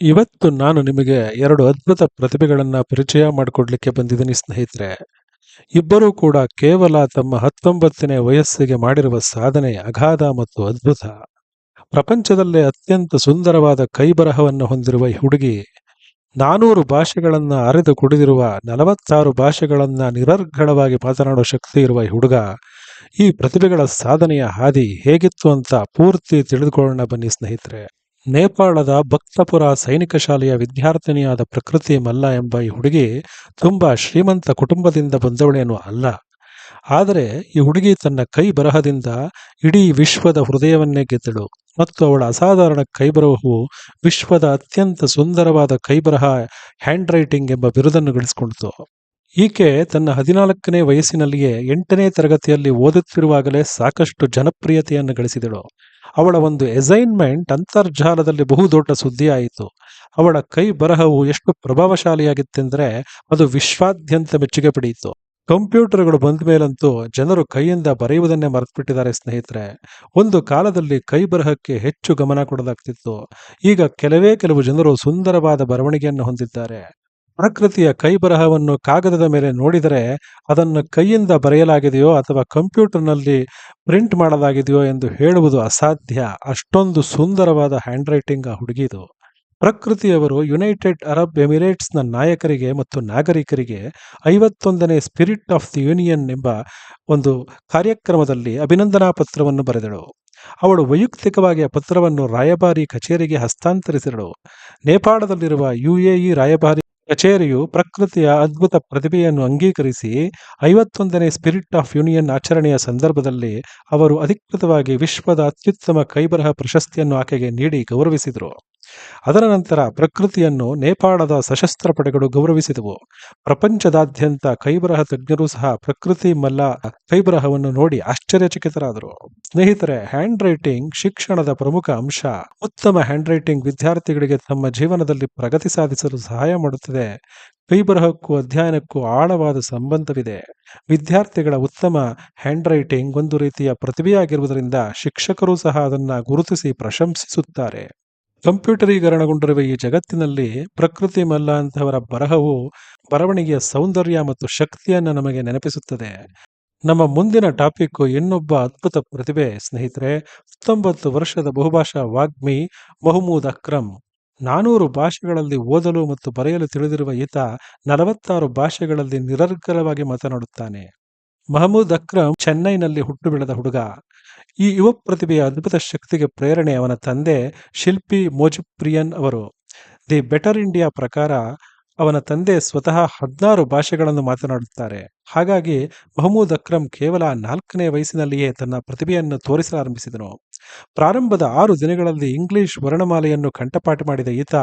ಇವತ್ತು ನಾನು ನಿಮಗೆ ಎರಡು ಅದ್ಭುತ ಪ್ರತಿಭೆಗಳನ್ನು ಪರಿಚಯ ಮಾಡಿಕೊಡ್ಲಿಕ್ಕೆ ಬಂದಿದ್ದೀನಿ, ಸ್ನೇಹಿತರೆ. ಇಬ್ಬರೂ ಕೂಡ ಕೇವಲ ತಮ್ಮ ಹತ್ತೊಂಬತ್ತನೇ ವಯಸ್ಸಿಗೆ ಮಾಡಿರುವ ಸಾಧನೆ ಅಗಾಧ ಮತ್ತು ಅದ್ಭುತ. ಪ್ರಪಂಚದಲ್ಲೇ ಅತ್ಯಂತ ಸುಂದರವಾದ ಕೈಬರಹವನ್ನು ಹೊಂದಿರುವ ಈ ಹುಡುಗಿ, ನಾನೂರು ಭಾಷೆಗಳನ್ನು ಅರೆದು ಕುಡಿದಿರುವ ನಲವತ್ತಾರು ಭಾಷೆಗಳನ್ನು ನಿರರ್ಗಳವಾಗಿ ಮಾತನಾಡುವ ಶಕ್ತಿ ಇರುವ ಈ ಹುಡುಗ, ಈ ಪ್ರತಿಭೆಗಳ ಸಾಧನೆಯ ಹಾದಿ ಹೇಗಿತ್ತು ಅಂತ ಪೂರ್ತಿ ತಿಳಿದುಕೊಳ್ಳೋಣ ಬನ್ನಿ, ಸ್ನೇಹಿತರೆ. ನೇಪಾಳದ ಭಕ್ತಪುರ ಸೈನಿಕ ಶಾಲೆಯ ವಿದ್ಯಾರ್ಥಿನಿಯಾದ ಪ್ರಕೃತಿ ಮಲ್ಲ ಎಂಬ ಈ ಹುಡುಗಿ ತುಂಬ ಶ್ರೀಮಂತ ಕುಟುಂಬದಿಂದ ಬಂದವಳೇನು ಅಲ್ಲ. ಆದರೆ ಈ ಹುಡುಗಿ ತನ್ನ ಕೈ ಬರಹದಿಂದ ಇಡೀ ವಿಶ್ವದ ಹೃದಯವನ್ನೇ ಗೆದ್ದಳು ಮತ್ತು ಅವಳ ಅಸಾಧಾರಣ ಕೈಬರಹವು ವಿಶ್ವದ ಅತ್ಯಂತ ಸುಂದರವಾದ ಕೈಬರಹ ಹ್ಯಾಂಡ್ ರೈಟಿಂಗ್ ಎಂಬ ಬಿರುದನ್ನು ಗಳಿಸಿಕೊಂಡಿತು ಈಕೆ ತನ್ನ ಹದಿನಾಲ್ಕನೇ ವಯಸ್ಸಿನಲ್ಲಿಯೇ ಎಂಟನೇ ತರಗತಿಯಲ್ಲಿ ಓದುತ್ತಿರುವಾಗಲೇ ಸಾಕಷ್ಟು ಜನಪ್ರಿಯತೆಯನ್ನು ಗಳಿಸಿದಳು. ಅವಳ ಒಂದು ಎಸೈನ್ಮೆಂಟ್ ಅಂತರ್ಜಾಲದಲ್ಲಿ ಬಹುದೊಡ್ಡ ಸುದ್ದಿಯಾಯಿತು ಅವಳ ಕೈ ಬರಹವು ಎಷ್ಟು ಪ್ರಭಾವಶಾಲಿಯಾಗಿತ್ತೆಂದರೆ ಅದು ವಿಶ್ವಾದ್ಯಂತ ಮೆಚ್ಚುಗೆ ಪಡೆಯಿತು. ಕಂಪ್ಯೂಟರ್ಗಳು ಬಂದ ಮೇಲಂತೂ ಜನರು ಕೈಯಿಂದ ಬರೆಯುವುದನ್ನೇ ಮರೆತುಬಿಟ್ಟಿದ್ದಾರೆ ಸ್ನೇಹಿತರೆ. ಒಂದು ಕಾಲದಲ್ಲಿ ಕೈ ಬರಹಕ್ಕೆ ಹೆಚ್ಚು ಗಮನ ಕೊಡಲಾಗ್ತಿತ್ತು. ಈಗ ಕೆಲವೇ ಕೆಲವು ಜನರು ಸುಂದರವಾದ ಬರವಣಿಗೆಯನ್ನು ಹೊಂದಿದ್ದಾರೆ. ಪ್ರಕೃತಿಯ ಕೈ ಬರಹವನ್ನು ಕಾಗದದ ಮೇಲೆ ನೋಡಿದರೆ ಅದನ್ನು ಕೈಯಿಂದ ಬರೆಯಲಾಗಿದೆಯೋ ಅಥವಾ ಕಂಪ್ಯೂಟರ್ನಲ್ಲಿ ಪ್ರಿಂಟ್ ಮಾಡಲಾಗಿದೆಯೋ ಎಂದು ಹೇಳುವುದು ಅಸಾಧ್ಯ. ಅಷ್ಟೊಂದು ಸುಂದರವಾದ ಹ್ಯಾಂಡ್ ರೈಟಿಂಗ್ ಆ ಹುಡುಗಿದು. ಪ್ರಕೃತಿಯವರು ಯುನೈಟೆಡ್ ಅರಬ್ ಎಮಿರೇಟ್ಸ್ನ ನಾಯಕರಿಗೆ ಮತ್ತು ನಾಗರಿಕರಿಗೆ ಐವತ್ತೊಂದನೇ ಸ್ಪಿರಿಟ್ ಆಫ್ ದಿ ಯೂನಿಯನ್ ಎಂಬ ಒಂದು ಕಾರ್ಯಕ್ರಮದಲ್ಲಿ ಅಭಿನಂದನಾ ಪತ್ರವನ್ನು ಬರೆದಳು. ಅವಳು ವೈಯಕ್ತಿಕವಾಗಿ ಪತ್ರವನ್ನು ರಾಯಭಾರಿ ಕಚೇರಿಗೆ ಹಸ್ತಾಂತರಿಸಿದಳು. ನೇಪಾಳದಲ್ಲಿರುವ ಯುಎಇ ರಾಯಭಾರಿ ಕಚೇರಿಯು ಪ್ರಕೃತಿಯ ಅದ್ಭುತ ಪ್ರತಿಭೆಯನ್ನು ಅಂಗೀಕರಿಸಿ ಐವತ್ತೊಂದನೇ ಸ್ಪಿರಿಟ್ ಆಫ್ ಯೂನಿಯನ್ ಆಚರಣೆಯ ಸಂದರ್ಭದಲ್ಲಿ ಅವರು ಅಧಿಕೃತವಾಗಿ ವಿಶ್ವದ ಅತ್ಯುತ್ತಮ ಕೈಬರಹ ಪ್ರಶಸ್ತಿಯನ್ನು ಆಕೆಗೆ ನೀಡಿ ಗೌರವಿಸಿದರು. ಅದರ ನಂತರ ಪ್ರಕೃತಿಯನ್ನು ನೇಪಾಳದ ಸಶಸ್ತ್ರ ಪಡೆಗಳು ಗೌರವಿಸಿದವು. ಪ್ರಪಂಚದಾದ್ಯಂತ ಕೈಬರಹ ತಜ್ಞರು ಸಹ ಪ್ರಕೃತಿ ಮಲ್ಲ ಕೈಬರಹವನ್ನು ನೋಡಿ ಆಶ್ಚರ್ಯಚಕಿತರಾದರು. ಸ್ನೇಹಿತರೆ ಹ್ಯಾಂಡ್ ರೈಟಿಂಗ್ ಶಿಕ್ಷಣದ ಪ್ರಮುಖ ಅಂಶ. ಉತ್ತಮ ಹ್ಯಾಂಡ್ ರೈಟಿಂಗ್ ವಿದ್ಯಾರ್ಥಿಗಳಿಗೆ ತಮ್ಮ ಜೀವನದಲ್ಲಿ ಪ್ರಗತಿ ಸಾಧಿಸಲು ಸಹಾಯ ಮಾಡುತ್ತದೆ. ಕೈಬರಹಕ್ಕೂ ಅಧ್ಯಯನಕ್ಕೂ ಆಳವಾದ ಸಂಬಂಧವಿದೆ. ವಿದ್ಯಾರ್ಥಿಗಳ ಉತ್ತಮ ಹ್ಯಾಂಡ್ ರೈಟಿಂಗ್ ಒಂದು ರೀತಿಯ ಪ್ರತಿಭೆಯಾಗಿರುವುದರಿಂದ ಶಿಕ್ಷಕರು ಸಹ ಅದನ್ನು ಗುರುತಿಸಿ ಪ್ರಶಂಸಿಸುತ್ತಾರೆ. ಕಂಪ್ಯೂಟರೀಕರಣಗೊಂಡಿರುವ ಈ ಜಗತ್ತಿನಲ್ಲಿ ಪ್ರಕೃತಿ ಮಲ್ಲ ಅಂತವರ ಬರಹವು ಬರವಣಿಗೆಯ ಸೌಂದರ್ಯ ಮತ್ತು ಶಕ್ತಿಯನ್ನು ನಮಗೆ ನೆನಪಿಸುತ್ತದೆ. ನಮ್ಮ ಮುಂದಿನ ಟಾಪಿಕ್ ಇನ್ನೊಬ್ಬ ಅದ್ಭುತ ಪ್ರತಿಭೆ. ಸ್ನೇಹಿತರೆ, ಹತ್ತೊಂಬತ್ತು ವರ್ಷದ ಬಹುಭಾಷಾ ವಾಗ್ಮಿ ಮಹಮೂದ್ ಅಕ್ರಮ್ ನಾನೂರು ಭಾಷೆಗಳಲ್ಲಿ ಓದಲು ಮತ್ತು ಬರೆಯಲು ತಿಳಿದಿರುವ ಈತ ನಲವತ್ತಾರು ಭಾಷೆಗಳಲ್ಲಿ ನಿರರ್ಗಳವಾಗಿ ಮಾತನಾಡುತ್ತಾನೆ. ಮಹಮೂದ್ ಅಕ್ರಮ್ ಚೆನ್ನೈನಲ್ಲಿ ಹುಟ್ಟು ಬೆಳೆದ ಹುಡುಗ. ಈ ಯುವ ಪ್ರತಿಭೆಯ ಅದ್ಭುತ ಶಕ್ತಿಗೆ ಪ್ರೇರಣೆ ಅವನ ತಂದೆ ಶಿಲ್ಪಿ ಮೋಜಿಪ್ರಿಯನ್ ಅವರು. ದಿ ಬೆಟರ್ ಇಂಡಿಯಾ ಪ್ರಕಾರ ಅವನ ತಂದೆ ಸ್ವತಃ ಹದಿನಾರು ಭಾಷೆಗಳನ್ನು ಮಾತನಾಡುತ್ತಾರೆ. ಹಾಗಾಗಿ ಮಹಮೂದ್ ಅಕ್ರಮ್ ಕೇವಲ ನಾಲ್ಕನೇ ವಯಸ್ಸಿನಲ್ಲಿಯೇ ತನ್ನ ಪ್ರತಿಭೆಯನ್ನು ತೋರಿಸಲಾರಂಭಿಸಿದನು. ಪ್ರಾರಂಭದ ಆರು ದಿನಗಳಲ್ಲಿ ಇಂಗ್ಲಿಷ್ ವರ್ಣಮಾಲೆಯನ್ನು ಕಂಠಪಾಠ ಮಾಡಿದ ಈತ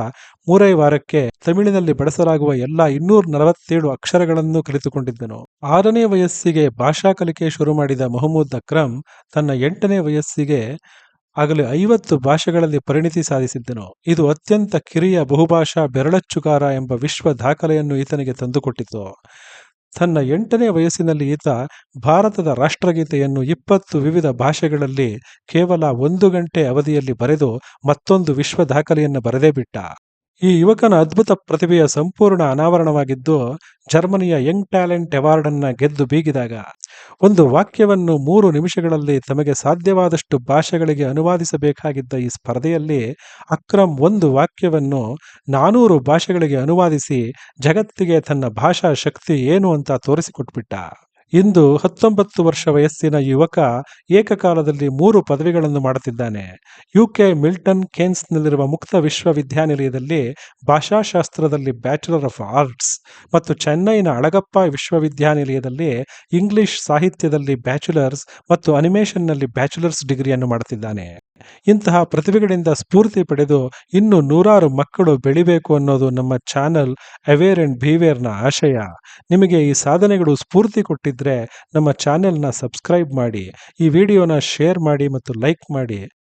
ಮೂರೇ ವಾರಕ್ಕೆ ತಮಿಳಿನಲ್ಲಿ ಬಳಸಲಾಗುವ ಎಲ್ಲ ಇನ್ನೂರ ನಲವತ್ತೇಳು ಅಕ್ಷರಗಳನ್ನು ಕಲಿತುಕೊಂಡಿದ್ದನು. ಆರನೇ ವಯಸ್ಸಿಗೆ ಭಾಷಾ ಕಲಿಕೆ ಶುರು ಮಾಡಿದ ಮೊಹಮ್ಮದ್ ಅಕ್ರಮ್ ತನ್ನ ಎಂಟನೇ ವಯಸ್ಸಿಗೆ ಆಗಲೇ ಐವತ್ತು ಭಾಷೆಗಳಲ್ಲಿ ಪರಿಣಿತಿ ಸಾಧಿಸಿದ್ದನು. ಇದು ಅತ್ಯಂತ ಕಿರಿಯ ಬಹುಭಾಷಾ ಬೆರಳಚ್ಚುಗಾರ ಎಂಬ ವಿಶ್ವ ದಾಖಲೆಯನ್ನು ಈತನಿಗೆ ತಂದುಕೊಟ್ಟಿತು. ತನ್ನ ಎಂಟನೇ ವಯಸ್ಸಿನಲ್ಲಿ ಈತ ಭಾರತದ ರಾಷ್ಟ್ರಗೀತೆಯನ್ನು ಇಪ್ಪತ್ತು ವಿವಿಧ ಭಾಷೆಗಳಲ್ಲಿ ಕೇವಲ ಒಂದು ಗಂಟೆ ಅವಧಿಯಲ್ಲಿ ಬರೆದು ಮತ್ತೊಂದು ವಿಶ್ವ ದಾಖಲೆಯನ್ನು ಬರೆದೇ ಬಿಟ್ಟ. ಈ ಯುವಕನ ಅದ್ಭುತ ಪ್ರತಿಭೆಯ ಸಂಪೂರ್ಣ ಅನಾವರಣವಾಗಿದ್ದು, ಜರ್ಮನಿಯ ಯಂಗ್ ಟ್ಯಾಲೆಂಟ್ ಅವಾರ್ಡ್ ಅನ್ನ ಗೆದ್ದು ಬೀಗಿದಾಗ, ಒಂದು ವಾಕ್ಯವನ್ನು ಮೂರು ನಿಮಿಷಗಳಲ್ಲಿ ತಮಗೆ ಸಾಧ್ಯವಾದಷ್ಟು ಭಾಷೆಗಳಿಗೆ ಅನುವಾದಿಸಬೇಕಾಗಿದ್ದ ಈ ಸ್ಪರ್ಧೆಯಲ್ಲಿ ಅಕ್ರಮ್ ಒಂದು ವಾಕ್ಯವನ್ನು ನಾನೂರು ಭಾಷೆಗಳಿಗೆ ಅನುವಾದಿಸಿ ಜಗತ್ತಿಗೆ ತನ್ನ ಭಾಷಾ ಶಕ್ತಿ ಏನು ಅಂತ ತೋರಿಸಿಕೊಟ್ಬಿಟ್ಟ. ಇಂದು ಹತ್ತೊಂಬತ್ತು ವರ್ಷ ವಯಸ್ಸಿನ ಯುವಕ ಏಕಕಾಲದಲ್ಲಿ ಮೂರು ಪದವಿಗಳನ್ನು ಮಾಡುತ್ತಿದ್ದಾನೆ. ಯುಕೆ ಮಿಲ್ಟನ್ ಕೇನ್ಸ್ನಲ್ಲಿರುವ ಮುಕ್ತ ವಿಶ್ವವಿದ್ಯಾನಿಲಯದಲ್ಲಿ ಭಾಷಾಶಾಸ್ತ್ರದಲ್ಲಿ ಬ್ಯಾಚುಲರ್ ಆಫ್ ಆರ್ಟ್ಸ್ ಮತ್ತು ಚೆನ್ನೈನ ಅಳಗಪ್ಪ ವಿಶ್ವವಿದ್ಯಾನಿಲಯದಲ್ಲಿ ಇಂಗ್ಲಿಷ್ ಸಾಹಿತ್ಯದಲ್ಲಿ ಬ್ಯಾಚುಲರ್ಸ್ ಮತ್ತು ಅನಿಮೇಷನ್ನಲ್ಲಿ ಬ್ಯಾಚುಲರ್ಸ್ ಡಿಗ್ರಿಯನ್ನು ಮಾಡುತ್ತಿದ್ದಾನೆ. ಇಂತಹ ಪ್ರತಿಭೆಗಳಿಂದ ಸ್ಫೂರ್ತಿ ಪಡೆದು ಇನ್ನು ನೂರಾರು ಮಕ್ಕಳು ಬೆಳಿಬೇಕು ಅನ್ನೋದು ನಮ್ಮ ಚಾನಲ್ ಅವೇರ್ ಅಂಡ್ ಬಿವೇರ್ನ ಆಶಯ. ನಿಮಗೆ ಈ ಸಾಧನೆಗಳು ಸ್ಫೂರ್ತಿ ಕೊಟ್ಟಿದ್ರೆ ನಮ್ಮ ಚಾನೆಲ್ನ ಸಬ್ಸ್ಕ್ರೈಬ್ ಮಾಡಿ, ಈ ವಿಡಿಯೋನ ಶೇರ್ ಮಾಡಿ ಮತ್ತು ಲೈಕ್ ಮಾಡಿ.